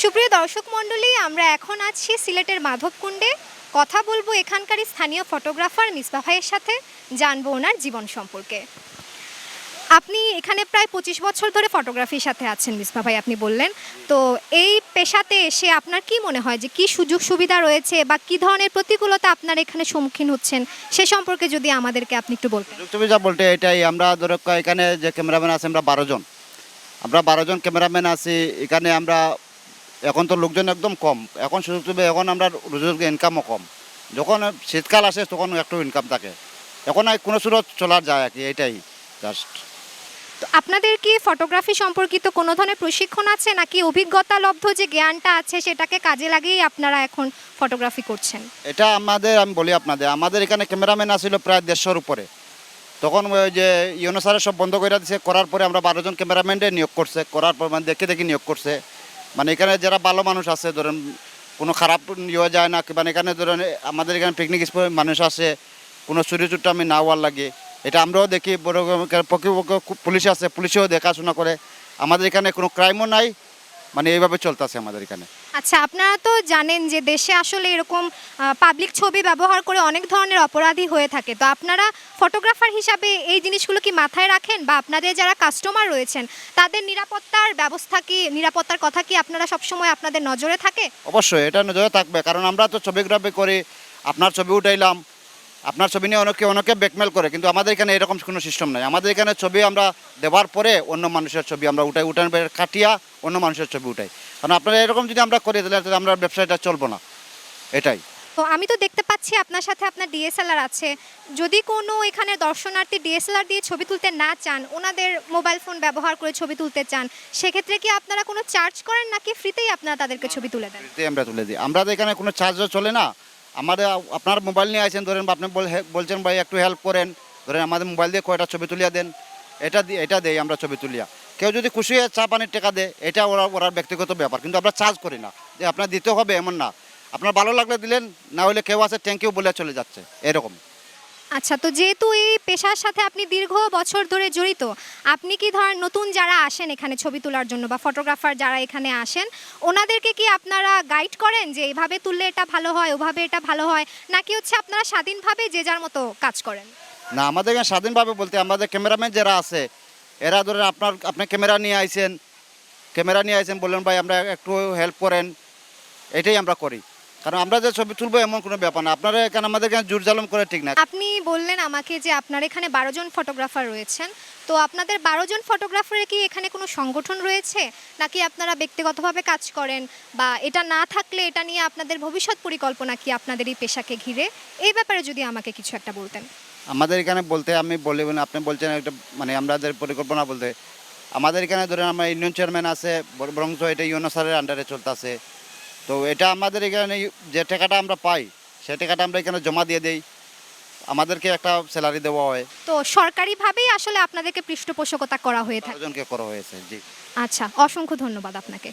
সুপ্রিয় দর্শক মণ্ডলী, আমরা এখন আছি সিলেটের মাধবকুণ্ডে। কথা বলব এখানকারই স্থানীয় ফটোগ্রাফার মিসবা ভাইয়ের সাথে, জানব ওনার জীবন সম্পর্কে। আপনি এখানে প্রায় পঁচিশ বছর ধরে ফটোগ্রাফির সাথে আছেন মিসবা ভাই, আপনি বললেন। তো এই পেশাতে এসে আপনার কি মনে হয় যে, কি সুযোগ সুবিধা রয়েছে বা কি ধরনের প্রতিকূলতা আপনার এখানে সম্মুখীন হচ্ছেন? সে সম্পর্কে যদি আমাদেরকে আপনি একটু বলতেন। যা বলতে এটাই, আমরা ধরো এখানে যে ক্যামেরাম্যান আছে, আমরা বারো জন। আমরা বারো জন ক্যামেরাম্যান আছি। এখানে আমরা এখন তো লোকজন একদম কম। এখন সুযোগ সুবিধা এখন আমরা রোজগার ইনকামও কম। যখন শীতকাল আসে তখন একটু ইনকাম থাকে। এখন আর কোনো সুরত চলার যায় আর কি এটাই জাস্ট তো আপনাদের কি ফটোগ্রাফি সম্পর্কিত কোনো ধরনের প্রশিক্ষণ আছে? নাকি অভিজ্ঞতা লব্ধ যে জ্ঞানটা আছে সেটাকে কাজে লাগিয়েই আপনারা এখন ফটোগ্রাফি করছেন? এটা আমাদের আমি বলি আপনাদের আমাদের এখানে ক্যামেরাম্যান আসছিল প্রায় দেড়শোর উপরে। তখন ওই যে ইউনো সব বন্ধ করে দিছে করার পরে আমরা বারো জন ক্যামেরাম্যানরে নিয়োগ করছে করার পর মানে দেখে দেখে নিয়োগ করছে। মানে এখানে যারা ভালো মানুষ আছে, ধরেন কোনো খারাপ ইয়ে যায় না মানে এখানে ধরেন আমাদের এখানে পিকনিক স্পট মানুষ আসে, কোনো চুরি চুট্টা আমি না হওয়ার লাগে। এটা আমরাও দেখি, বড় প্রকৃতপক্ষ পুলিশ আছে, পুলিশেও দেখাশোনা করে। আমাদের এখানে কোনো ক্রাইমও নাই মানে এইভাবে চলতেছে আমাদের এখানে। আচ্ছা আপনারা তো জানেন যে দেশে আসলে এরকম পাবলিক ছবি ব্যবহার করে অনেক ধরনের অপরাধী হয়ে থাকে। তো আপনারা ফটোগ্রাফার হিসাবে এই জিনিসগুলো কি মাথায় রাখেন? বা আপনাদের যারা কাস্টমার রয়েছেন তাদের নিরাপত্তার ব্যবস্থা কি নিরাপত্তার কথা কি আপনারা সবসময় আপনাদের নজরে থাকে? অবশ্যই এটা নজরে থাকবে। কারণ আমরা তো ছবিগ্রাফি করি আপনার ছবি উঠাইলাম আপনার ছবি নিয়ে অনেকে অনেকে ব্যাকমেল করে কিন্তু আমাদের এখানে এরকম কোনো সিস্টেম নাই। আমাদের এখানে ছবি আমরা দেওয়ার পরে অন্য মানুষের ছবি আমরা উঠাই উঠান কাটিয়া অন্য মানুষের ছবি উঠাই। কারণ আপনারা এরকম যদি আমরা করি তাহলে তাহলে আমরা ব্যবসাটা চলবো না। এটাই। তো আমি তো দেখতে পাচ্ছি আপনার সাথে আপনার ডিএসএলআর আছে। যদি কোনো এখানে দর্শনার্থী ডিএসএলআর দিয়ে ছবি তুলতে না চান ওনাদের মোবাইল ফোন ব্যবহার করে ছবি তুলতে চান সেক্ষেত্রে কি আপনারা কোনো চার্জ করেন নাকি ফ্রিতেই আপনারা তাদেরকে ছবি তুলে দেন? আমরা তুলে দিই। আমরা তো এখানে কোনো চার্জও চলে না। আমাদের আপনার মোবাইল নিয়ে আছেন ধরেন আপনি বলছেন ভাই একটু হেল্প করেন, ধরেন আমাদের মোবাইল দিয়ে কয়টা ছবি তুলিয়া দেন, এটা এটা দেই আমরা ছবি তুলিয়া। কেউ যদি খুশি হয়ে চা পানির টাকা দেয়, এটা ওরা ওরা ব্যক্তিগত ব্যাপার, কিন্তু আমরা চার্জ করি না। যে আপনার দিতে হবে এমন না। আপনার ভালো লাগলে দিলেন, না হলে কেউ আছে থ্যাংক ইউ বলে চলে যাচ্ছে, এরকম। আচ্ছা তো যেহেতু এই পেশার সাথে আপনি দীর্ঘ বছর ধরে জড়িত, আপনি কি ধরেন নতুন যারা আসেন এখানে ছবি তোলার জন্য বা ফটোগ্রাফার যারা এখানে আসেন, ওনাদেরকে কি আপনারা গাইড করেন যে এইভাবে তুললে এটা ভালো হয়, ওভাবে এটা ভালো হয়? নাকি হচ্ছে আপনারা স্বাধীনভাবে যে যার মতো কাজ করেন? না, আমাদের এখানে স্বাধীনভাবে বলতে, আমাদের ক্যামেরাম্যান যারা আছে, এরা ধরেন আপনার, আপনি ক্যামেরা নিয়ে আইছেন ক্যামেরা নিয়ে আইছেন বললেন, ভাই, আমরা একটু হেল্প করেন। এটাই আমরা করি। কারণ আমরা যে ছবি তুলবো এমন কোনো ব্যাপার না। আপনারা এখানে আমাদের এখানে জোর জালম করে ঠিক না। আপনি বললেন আমাকে যে আপনার এখানে বারো জন ফটোগ্রাফার রয়েছেন। তো আপনাদের বারো জন ফটোগ্রাফারের কি এখানে কোনো সংগঠন রয়েছে? নাকি আপনারা ব্যক্তিগতভাবে কাজ করেন? বা এটা না থাকলে এটা নিয়ে আপনাদের ভবিষ্যৎ পরিকল্পনা কি আপনাদের এই পেশাকে ঘিরে? এই ব্যাপারে যদি আমাকে কিছু একটা বলতেন। আমাদের এখানে বলতে আমি বলি আপনি বলছেন একটা মানে আমাদের পরিকল্পনা বলতে। আমাদের এখানে ধরেন আমার ইউনিয়ন চেয়ারম্যান আছে বর- এটা ইউনো স্যারের আন্ডারে চলতেছে। তো এটা আমাদের এখানে যে টাকাটা আমরা পাই সে টাকাটা আমরা এখানে জমা দিয়ে দেই। আমাদেরকে একটা স্যালারি দেওয়া হয়। তো সরকারিভাবেই আসলে আপনাদেরকে পৃষ্ঠপোষকতা করা হয়ে থাকে। করা হয়েছে জি। আচ্ছা অসংখ্য ধন্যবাদ আপনাকে।